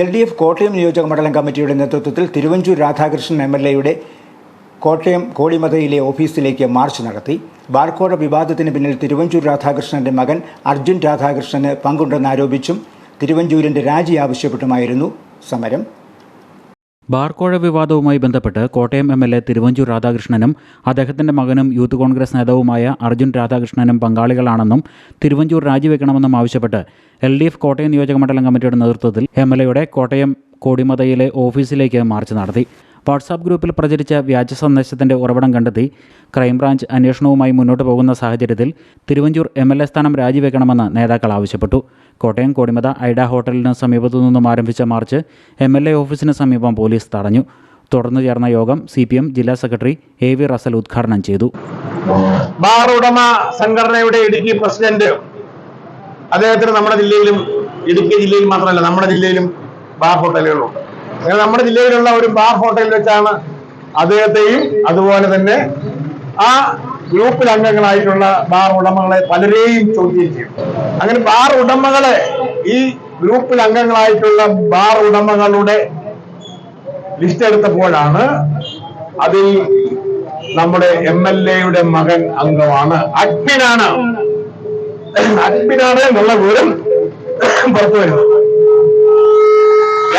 L D F Kottayam നിയോജക മണ്ഡലം കമ്മിറ്റിയുടെ നേതൃത്വത്തിൽ തിരുവഞ്ചൂർ രാധാകൃഷ്ണൻ എം എൽ എയുടെ കോട്ടയം കോടിമതയിലെ ഓഫീസിലേക്ക് മാർച്ച് നടത്തി. ബാർക്കോട വിവാദത്തിന് പിന്നിൽ തിരുവഞ്ചൂർ രാധാകൃഷ്ണന്റെ മകൻ അർജുൻ രാധാകൃഷ്ണന് പങ്കുണ്ടെന്നാരോപിച്ചും തിരുവഞ്ചൂരിന്റെ രാജി ആവശ്യപ്പെട്ടുമായിരുന്നു സമരം. ബാർക്കോഴ വിവാദവുമായി ബന്ധപ്പെട്ട് Kottayam M L A Thiruvanchoor രാധാകൃഷ്ണനും അദ്ദേഹത്തിന്റെ മകനും യൂത്ത് കോൺഗ്രസ് നേതാവുമായ അർജുൻ രാധാകൃഷ്ണനും പങ്കാളികളാണെന്നും തിരുവഞ്ചൂർ രാജിവെക്കണമെന്നും ആവശ്യപ്പെട്ട് എൽ ഡി എഫ് കോട്ടയം നിയോജക മണ്ഡലം കമ്മിറ്റിയുടെ നേതൃത്വത്തിൽ എം എൽ എയുടെ കോട്ടയം കോടിമതയിലെ ഓഫീസിലേക്ക് മാർച്ച് നടത്തി. വാട്സാപ്പ് ഗ്രൂപ്പിൽ പ്രചരിച്ച വ്യാജ സന്ദേശത്തിന്റെ ഉറവിടം കണ്ടെത്തി ക്രൈംബ്രാഞ്ച് അന്വേഷണവുമായി മുന്നോട്ട് പോകുന്ന സാഹചര്യത്തിൽ തിരുവഞ്ചൂർ എം എൽ എ സ്ഥാനം രാജിവെക്കണമെന്ന് നേതാക്കൾ ആവശ്യപ്പെട്ടു. കോട്ടയം കോടിമത ഐഡ ഹോട്ടലിന് സമീപത്തു നിന്നും ആരംഭിച്ച മാർച്ച് എം എൽ എ ഓഫീസിന് സമീപം പോലീസ് തടഞ്ഞു. തുടർന്ന് ചേർന്ന യോഗം സി പി എം ജില്ലാ സെക്രട്ടറി എ വി റസൽ ഉദ്ഘാടനം ചെയ്തു. ബാർ ഉടമ സംഘടനയുടെ ഇടുക്കി പ്രസിഡന്റ് അദ്ദേഹത്തിന് നമ്മുടെ ജില്ലയിലും ഇടുക്കി ജില്ലയിൽ മാത്രമല്ല നമ്മുടെ ജില്ലയിലും ബാർ ഹോട്ടലുകളുണ്ട് അങ്ങനെ നമ്മുടെ ജില്ലയിലുള്ള ഒരു ബാർ ഹോട്ടലിൽ വെച്ചാണ് അദ്ദേഹത്തെയും അതുപോലെ തന്നെ ആ ഗ്രൂപ്പിൽ അംഗങ്ങളായിട്ടുള്ള ബാർ ഉടമകളെ പലരെയും ചോദ്യം ചെയ്തു അങ്ങനെ ബാർ ഉടമകളെ ഈ ഗ്രൂപ്പിൽ അംഗങ്ങളായിട്ടുള്ള ബാർ ഉടമകളുടെ ലിസ്റ്റ് എടുത്തപ്പോഴാണ് അതിൽ നമ്മുടെ എം എൽ എയുടെ മകൻ അംഗമാണ് അഡ്മിനാണ് അഡ്മിനാണ് എന്നുള്ള വിവരം പുറത്തു വരുന്നത്.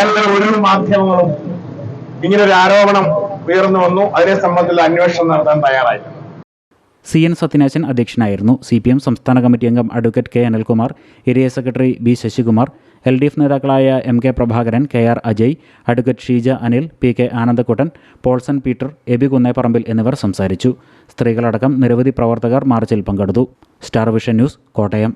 കേരളത്തിലെ ഒരു മാധ്യമങ്ങളും ഇങ്ങനെ ഒരു ആരോപണം ഉയർന്നു വന്നു. അതിനെ സംബന്ധിച്ചുള്ള അന്വേഷണം നടത്താൻ തയ്യാറായിട്ടുണ്ട് സി എൻ സത്യനാശൻ അധ്യക്ഷനായിരുന്നു. സി പി എം സംസ്ഥാന കമ്മിറ്റി അംഗം advocate K Anilkumar area secretary B Sasikumar L D F നേതാക്കളായ M K Prabhakaran K R Ajay advocate Sheeja Anil P K Anandakuttan Paulson Peter Eby Kunnepparambil എന്നിവർ സംസാരിച്ചു. സ്ത്രീകളടക്കം നിരവധി പ്രവർത്തകർ മാർച്ചിൽ പങ്കെടുത്തു. Star vision news Kottayam.